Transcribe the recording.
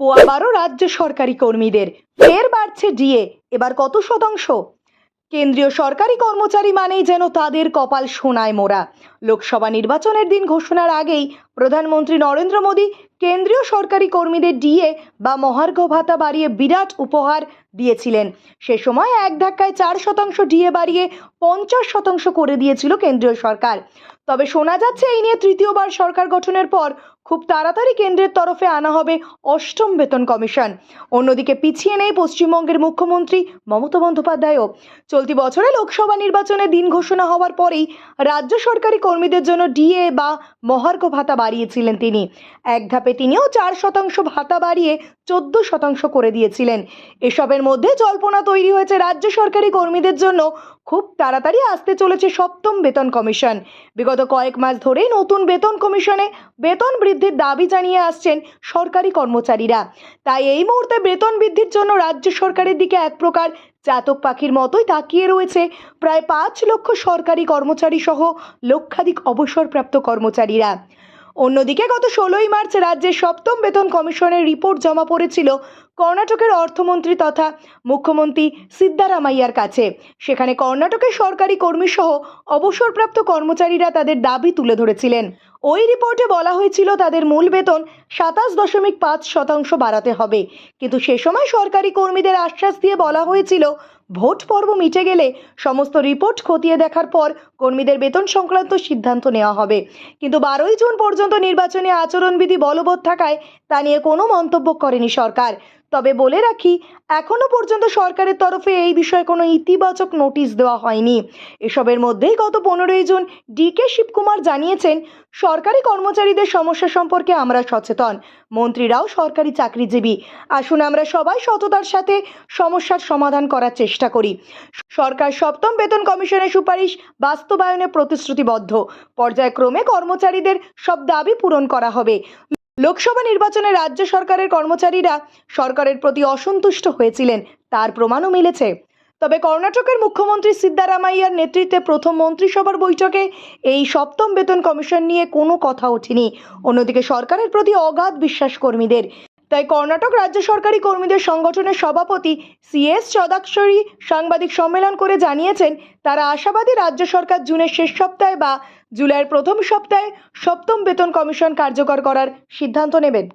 পোয়া বারো রাজ্য সরকারি কর্মীদের ফের বাড়ছে ডিএ। এবার কত শতাংশ? কেন্দ্রীয় সরকারি কর্মচারী মানেই যেন তাদের কপাল সোনায় মোড়া। লোকসভা নির্বাচনের দিন ঘোষণার আগেই প্রধানমন্ত্রী নরেন্দ্র মোদী কেন্দ্রীয় সরকারি কর্মীদের ডিএ বা মহার্ঘ ভাতা বাড়িয়ে বিরাট উপহার দিয়েছিলেন। সে সময় এক ধাক্কায় চার শতাংশ ডিএ বাড়িয়ে পঞ্চাশ শতাংশ করে দিয়েছিল কেন্দ্রীয় সরকার। তবে শোনা যাচ্ছে, এই নিয়ে তৃতীয়বার সরকার গঠনের পর খুব তাড়াতাড়ি কেন্দ্রের তরফে আনা হবে অষ্টম বেতন কমিশন। অন্যদিকে পিছিয়ে নেই পশ্চিমবঙ্গের মুখ্যমন্ত্রী মমতা বন্দ্যোপাধ্যায়ও। চলতি বছরে লোকসভা নির্বাচনে দিন ঘোষণা হওয়ার পরেই রাজ্য সরকারি কর্মীদের জন্য ডিএ বা মহার্ঘ ভাতা বাড়িয়েছিলেন তিনি। এক ধাপে তিনিও চার শতাংশ ভাতা বাড়িয়ে চোদ্দ শতাংশ করে দিয়েছিলেন। এসবের মধ্যে জল্পনা তৈরি হয়েছে রাজ্য সরকারি কর্মীদের জন্য। খুব তাড়াতাড়ি আসতে চলেছে সপ্তম বেতন কমিশন। বিগত কয়েক মাস ধরেই নতুন বেতন কমিশনে বেতন বৃদ্ধির দাবি জানিয়ে আসছেন সরকারি কর্মচারীরা। তাই এই মুহূর্তে বেতন বৃদ্ধির জন্য রাজ্য সরকারের দিকে এক প্রকার জাতক পাখির মতোই তাকিয়ে রয়েছে। প্রায় পাঁচ লক্ষ সরকারি কর্মচারী সহ লক্ষাধিক অবসরপ্রাপ্ত কর্মচারীরা। অন্যদিকে গত ষোলোই মার্চ রাজ্যের সপ্তম বেতন কমিশনের রিপোর্ট জমা পড়েছিল কর্ণাটকের অর্থমন্ত্রী তথা মুখ্যমন্ত্রী সিদ্ধারামাইয়ার কাছে। সেখানে কর্ণাটকের সরকারি কর্মী সহ অবসরপ্রাপ্ত কর্মচারীরা তাদের দাবি তুলে ধরেছিলেন। ওই রিপোর্টে বলা হয়েছিল, তাদের মূল বেতন সাতাশ দশমিক পাঁচ শতাংশ বাড়াতে হবে। কিন্তু সে সময় সরকারি কর্মীদের আশ্বাস দিয়ে বলা হয়েছিল, ভোট পর্ব মিটে গেলে সমস্ত রিপোর্ট খতিয়ে দেখার পর কর্মীদের বেতন সংক্রান্ত সিদ্ধান্ত নেওয়া হবে। কিন্তু বারোই জুন পর্যন্ত নির্বাচনী আচরণবিধি বলবৎ থাকায় তা নিয়ে কোনো মন্তব্য করেনি সরকার। তবে বলে রাখি, এখনও পর্যন্ত সরকারের তরফে এই বিষয়ে কোনো ইতিবাচক নোটিশ দেওয়া হয়নি। এসবের মধ্যেই গত পনেরোই জুন ডি কে শিবকুমার জানিয়েছেন, সরকারি কর্মচারীদের সমস্যা সম্পর্কে আমরা সচেতন। মন্ত্রীরাও সরকারি চাকরিজীবী। আসুন আমরা সবাই সততার সাথে সমস্যার সমাধান করার চেষ্টা করি। সরকার সপ্তম বেতন কমিশনের সুপারিশ বাস্তবায়নে প্রতিশ্রুতিবদ্ধ। পর্যায়ক্রমে কর্মচারীদের সব দাবি পূরণ করা হবে। লোকসভা নির্বাচনে রাজ্য সরকারের কর্মচারীরা সরকারের প্রতি অসন্তুষ্ট হয়েছিলেন। তার প্রমাণও মিলেছে। তবে কর্ণাটকের মুখ্যমন্ত্রী সিদ্ধারামাইয়ার নেতৃত্বে প্রথম মন্ত্রিসভার বৈঠকে এই সপ্তম বেতন কমিশন নিয়ে কোনো কথা ওঠেনি। অন্যদিকে সরকারের প্রতি অগাধ বিশ্বাস কর্মীদের তাই কর্ণাটক রাজ্য সরকারি কর্মীদের সংগঠনের সভাপতি সিএস সদাক্ষরী সাংবাদিক সম্মেলন করে জানিয়েছেন, তারা আশাবাদী রাজ্য সরকার জুনের শেষ সপ্তাহে বা জুলাইয়ের প্রথম সপ্তাহে সপ্তম বেতন কমিশন কার্যকর করার সিদ্ধান্ত নেবেন।